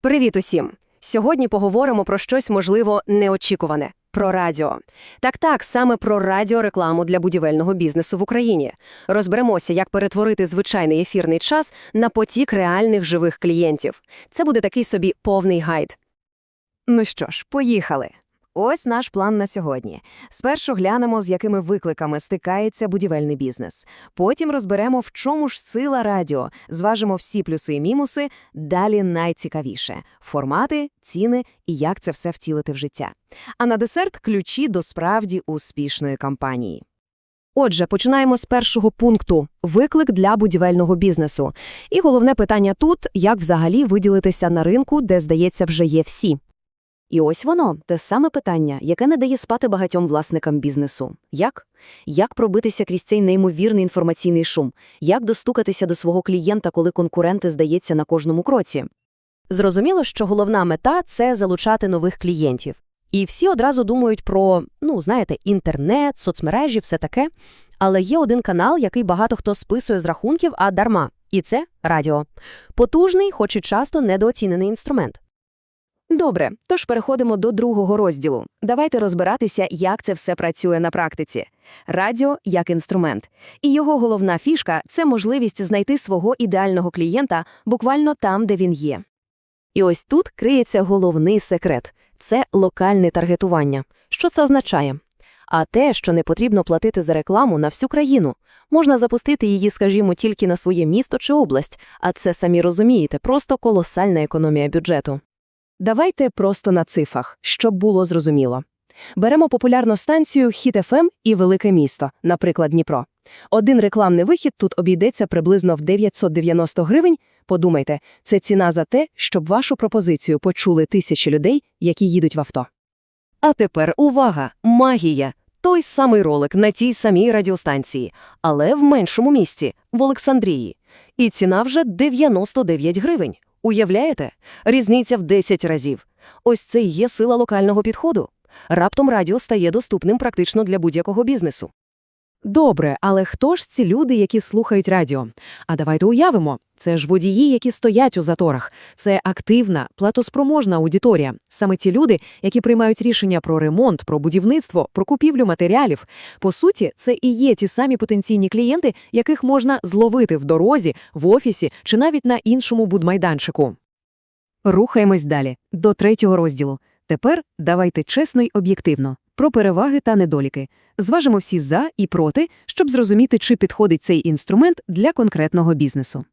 Привіт усім! Сьогодні поговоримо про щось, можливо, неочікуване – про радіо. Так-так, саме про радіорекламу для будівельного бізнесу в Україні. Розберемося, як перетворити звичайний ефірний час на потік реальних живих клієнтів. Це буде такий собі повний гайд. Ну що ж, поїхали. Ось наш план на сьогодні. Спершу глянемо, з якими викликами стикається будівельний бізнес. Потім розберемо, в чому ж сила радіо, зважимо всі плюси і мінуси, далі найцікавіше – формати, ціни і як це все втілити в життя. А на десерт – ключі до справді успішної кампанії. Отже, починаємо з першого пункту – виклик для будівельного бізнесу. І головне питання тут – як взагалі виділитися на ринку, де, здається, вже є всі. І ось воно, те саме питання, яке не дає спати багатьом власникам бізнесу. Як? Як пробитися крізь цей неймовірний інформаційний шум? Як достукатися до свого клієнта, коли конкуренти здається на кожному кроці? Зрозуміло, що головна мета – це залучати нових клієнтів. І всі одразу думають про, ну, знаєте, інтернет, соцмережі, все таке. Але є один канал, який багато хто списує з рахунків, а дарма. І це радіо. Потужний, хоч і часто недооцінений інструмент. Добре, тож переходимо до другого розділу. Давайте розбиратися, як це все працює на практиці. Радіо як інструмент. І його головна фішка – це можливість знайти свого ідеального клієнта буквально там, де він є. І ось тут криється головний секрет – це локальне таргетування. Що це означає? А те, що не потрібно платити за рекламу на всю країну. Можна запустити її, скажімо, тільки на своє місто чи область, а це, самі розумієте, просто колосальна економія бюджету. Давайте просто на цифрах, щоб було зрозуміло. Беремо популярну станцію Хіт-ФМ і велике місто, наприклад, Дніпро. Один рекламний вихід тут обійдеться приблизно в 990 гривень. Подумайте, це ціна за те, щоб вашу пропозицію почули тисячі людей, які їдуть в авто. А тепер увага! Магія! Той самий ролик на тій самій радіостанції, але в меншому місті, в Олександрії. І ціна вже 99 гривень. Уявляєте? Різниця в 10 разів. Ось це і є сила локального підходу. Раптом радіо стає доступним практично для будь-якого бізнесу. Добре, але хто ж ці люди, які слухають радіо? А давайте уявимо, це ж водії, які стоять у заторах. Це активна, платоспроможна аудиторія. Саме ті люди, які приймають рішення про ремонт, про будівництво, про купівлю матеріалів. По суті, це і є ті самі потенційні клієнти, яких можна зловити в дорозі, в офісі чи навіть на іншому будмайданчику. Рухаємось далі, до третього розділу. Тепер давайте чесно й об'єктивно, про переваги та недоліки. Зважимо всі «за» і «проти», щоб зрозуміти, чи підходить цей інструмент для конкретного бізнесу.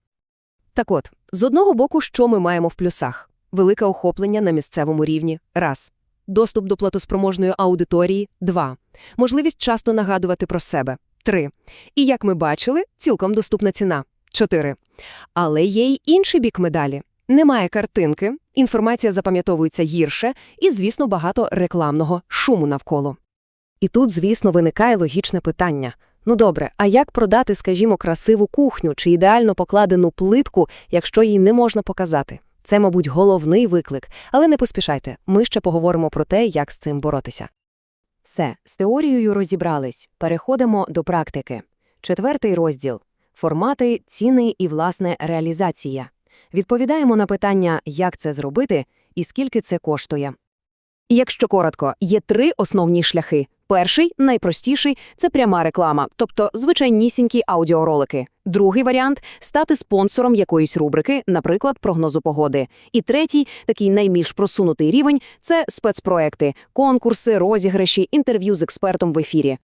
Так от, з одного боку, що ми маємо в плюсах? Велике охоплення на місцевому рівні – раз. Доступ до платоспроможної аудиторії – два. Можливість часто нагадувати про себе – три. І, як ми бачили, цілком доступна ціна – чотири. Але є й інший бік медалі. Немає картинки, інформація запам'ятовується гірше і, звісно, багато рекламного шуму навколо. І тут, звісно, виникає логічне питання. Ну добре, а як продати, скажімо, красиву кухню чи ідеально покладену плитку, якщо її не можна показати? Це, мабуть, головний виклик. Але не поспішайте, ми ще поговоримо про те, як з цим боротися. Все, з теорією розібрались. Переходимо до практики. Четвертий розділ – формати, ціни і, власне, реалізація. Відповідаємо на питання, як це зробити і скільки це коштує. Якщо коротко, є три основні шляхи. Перший, найпростіший – це пряма реклама, тобто звичайнісінькі аудіоролики. Другий варіант – стати спонсором якоїсь рубрики, наприклад, прогнозу погоди. І третій, такий найбільш просунутий рівень – це спецпроекти, конкурси, розіграші, інтерв'ю з експертом в ефірі.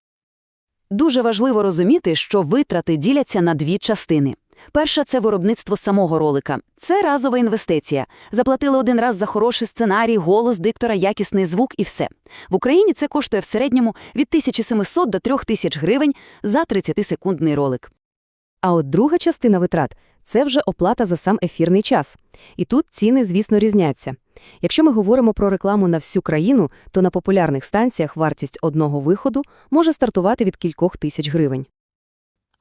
Дуже важливо розуміти, що витрати діляться на дві частини. Перша – це виробництво самого ролика. Це разова інвестиція. Заплатили один раз за хороший сценарій, голос диктора, якісний звук і все. В Україні це коштує в середньому від 1700 до 3000 гривень за 30-секундний ролик. А от друга частина витрат – це вже оплата за сам ефірний час. І тут ціни, звісно, різняться. Якщо ми говоримо про рекламу на всю країну, то на популярних станціях вартість одного виходу може стартувати від кількох тисяч гривень.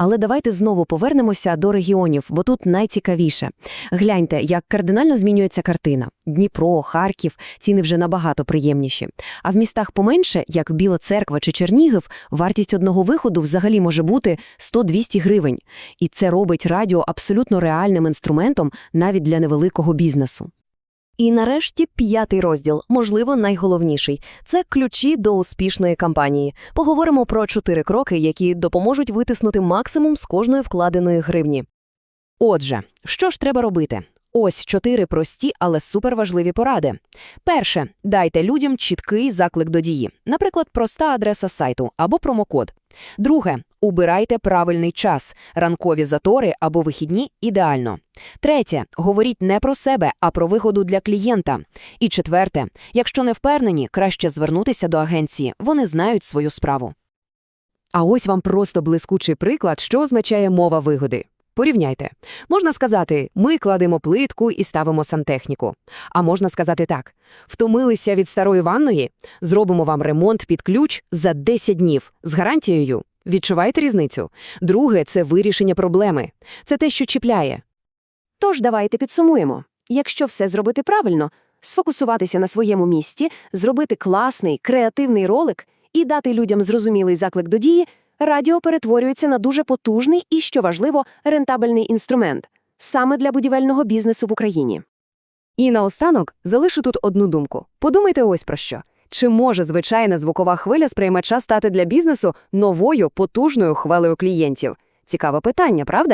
Але давайте знову повернемося до регіонів, бо тут найцікавіше. Гляньте, як кардинально змінюється картина. Дніпро, Харків, ціни вже набагато приємніші. А в містах поменше, як Біла Церква чи Чернігів, вартість одного виходу взагалі може бути 100-200 гривень. І це робить радіо абсолютно реальним інструментом навіть для невеликого бізнесу. І нарешті п'ятий розділ, можливо, найголовніший – це ключі до успішної кампанії. Поговоримо про чотири кроки, які допоможуть витиснути максимум з кожної вкладеної гривні. Отже, що ж треба робити? Ось чотири прості, але суперважливі поради. Перше, дайте людям чіткий заклик до дії, наприклад, проста адреса сайту або промокод. Друге, убирайте правильний час, ранкові затори або вихідні – ідеально. Третє, говоріть не про себе, а про вигоду для клієнта. І четверте, якщо не впевнені, краще звернутися до агенції, вони знають свою справу. А ось вам просто блискучий приклад, що означає мова вигоди. Порівняйте. Можна сказати, ми кладемо плитку і ставимо сантехніку. А можна сказати так: втомилися від старої ванної, зробимо вам ремонт під ключ за 10 днів з гарантією. Відчуваєте різницю? Друге це вирішення проблеми. Це те, що чіпляє. Тож давайте підсумуємо. Якщо все зробити правильно, сфокусуватися на своєму місці, зробити класний, креативний ролик і дати людям зрозумілий заклик до дії, радіо перетворюється на дуже потужний і, що важливо, рентабельний інструмент саме для будівельного бізнесу в Україні. І наостанок залишу тут одну думку. Подумайте ось про що. Чи може звичайна звукова хвиля сприймача стати для бізнесу новою потужною хвилею клієнтів? Цікаве питання, правда?